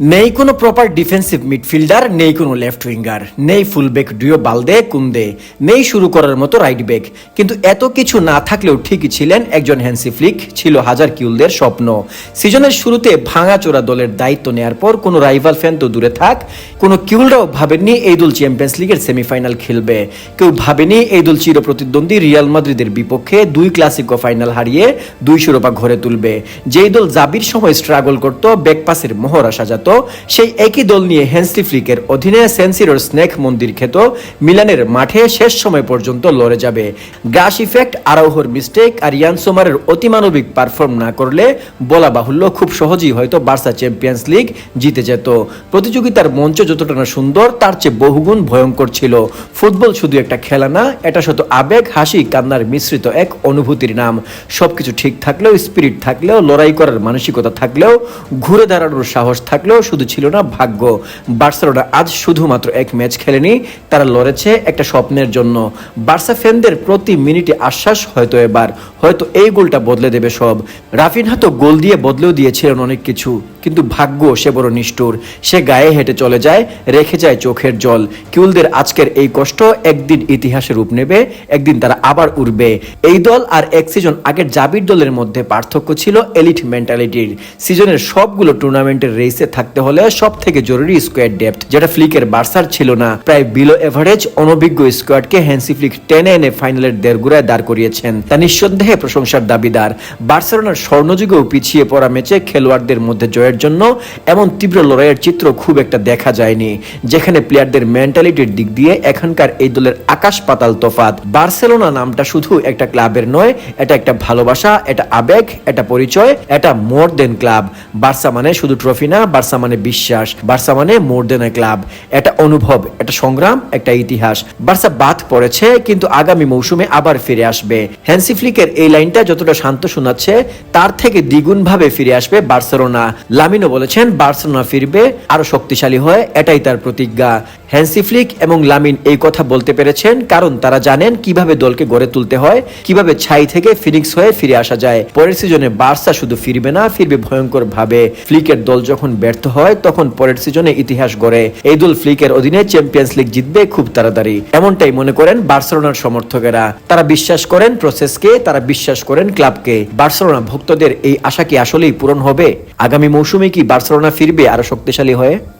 নেই কোনো proper defensive midfielder নেই কোনো লেফট উইঙ্গার নেই ফুলব্যাক ডিও বালদে কুন্দে নেই শুরু করার মতো রাইট ব্যাক কিন্তু এত কিছু না থাকলেও ঠিকই ছিলেন একজন হ্যান্সি ফ্লিক ছিল হাজার কিউলদের স্বপ্ন। সিজনের শুরুতে ভাঙাচোরা দলের দায়িত্ব নেয়ার পর কোনো রাইভাল ফ্যান তো দূরে থাক, কোনো কিউলরাও ভাবেননি এই দল চ্যাম্পিয়ন্স লিগের সেমিফাইনাল খেলবে। কেউ ভাবেনি এই দল চিরপ্রতিদ্বন্দ্বী রিয়াল মাদ্রিদের বিপক্ষে দুই ক্লাসিকো ফাইনাল হারিয়ে দুই শিরোপা ঘরে তুলবে। যেই দল জাবির সময় স্ট্রাগল করত ব্যাকপাসের মহড়া সাজাতো সেই একই দল নিয়ে হ্যান্সলি ফ্লিকের অধীনে সেন্সিরোর স্নেক মন্দির খেত, মিলানের মাঠে শেষ সময় পর্যন্ত লড়ে যাবে। গ্রাস ইফেক্ট, আরাউহর মিস্টেক আর ইয়ান সোমারের অতিমানবিক পারফর্ম না করলে বলা বাহুল্য, খুব সহজেই হয়তো বার্সা চ্যাম্পিয়ন্স লিগ জিতে যেত। প্রতিযোগিতার মঞ্চ যতটা না সুন্দর, তার চেয়ে বহুগুণ ভয়ঙ্কর ছিল। ফুটবল শুধু একটা খেলা না, এটা শত আবেগ, হাসি, কান্নার মিশ্রিত এক অনুভূতির নাম। সবকিছু ঠিক থাকলেও, স্পিরিট থাকলেও, লড়াই করার মানসিকতা থাকলেও, ঘুরে দাঁড়ানোর সাহস থাকলেও শুধু ছিল না ভাগ্য। বার্সেলোনা আজ শুধুমাত্র এক ম্যাচ খেলেনি, তারা লড়েছে একটা স্বপ্নের জন্য। বার্সা ফ্যানদের প্রতি মিনিটে আশ্বাস হয়তো এবার, হয়তো এই গোলটা বদলে দেবে সব। রাফিনহা তো গোল দিয়ে বদলেও দিয়েছিলেন অনেক কিছু। কিন্তু ভাগ্য সে বড় নিষ্ঠুর। সে গায়ে হেঁটে চলে যায়, রেখে যায় চোখের জল। কিউলদের আজকের এই কষ্ট একদিন ইতিহাসে রূপ নেবে, একদিন তারা আবার উঠবে এই দল আর এক সিজন আগের জাবির দলের মধ্যে পার্থক্য ছিল এলিট মেন্টালিটির সিজনের সবগুলো টুর্নামেন্টের রেসে থাকতে হলে সব থেকে জরুরি স্কোয়াড ডেপথ যেটা ফ্লিকের বার্সার ছিল না। প্রায় বিলো এভারেজ অনভিজ্ঞ স্কোয়াডকে হ্যান্সি ফ্লিক টেনে এনে ফাইনালের দেড়গুড়ায় দাঁড় করিয়েছেন। তা নিঃসন্দেহে প্রশংসার দাবিদার। বার্সেলোনার স্বর্ণযুগেও পিছিয়ে পড়া ম্যাচে খেলোয়াড়দের মধ্যে জয়ের জন্য, এমন তীব্র লড়াইয়ের চিত্র খুব একটা দেখা যায়নি, যেখানে প্লেয়ারদের মেন্টালিটির দিক দিয়ে এখানকার এই দলের আকাশ পাতাল তফাত বার্সেলোনা নামটা শুধু একটা ক্লাবের নয়, এটা একটা ভালোবাসা, এটা আবেগ, এটা পরিচয়, এটা মোর দেন ক্লাব বার্সা মানে শুধু ট্রফি না, বার্সা মানে বিশ্বাস। বার্সা মানে মোর দেন এ ক্লাব এটা অনুভব, এটা সংগ্রাম, একটা ইতিহাস। বার্সা বাদ পড়েছে, কিন্তু আগামী মৌসুমে আবার ফিরে আসবে। হ্যান্সি ফ্লিকের এই লাইনটা যতটা শান্ত শোনাচ্ছে, তার থেকে দ্বিগুণ ভাবে ফিরে আসবে বার্সেলোনা। লামিনো বলেছেন, বার্সেলোনা ফিরবে আরও শক্তিশালী হয়, এটাই তার প্রতিজ্ঞা। হ্যান্সি ফ্লিক এবং লামিন এই কথা বলতে পেরেছেন, কারণ তারা জানেন কীভাবে দলকে গড়ে তুলতে হয়, কীভাবে ছাই থেকে ফিনিক্স হয়ে ফিরে আসা যায়। পরের সিজনে বার্সা শুধু ফিরবে না, ফিরবে ভয়ঙ্কর ভাবে ফ্লিকের দল যখন ব্যর্থ হয়, তখন পরের সিজনে ইতিহাস গড়ে। এই দল ফ্লিকের অধীনে চ্যাম্পিয়ন্স লিগ জিতবে খুব তাড়াতাড়ি। এমনটাই মনে করেন বার্সেলোনার সমর্থকেরা। তারা বিশ্বাস করেন প্রসেসকে, তারা বিশ্বাস করেন ক্লাবকে। বার্সেলোনা ভক্তদের এই আশা কি আসলেই পূরণ হবে? আগামী মৌসুমে কি বার্সেলোনা ফিরবে আরও শক্তিশালী হয়ে?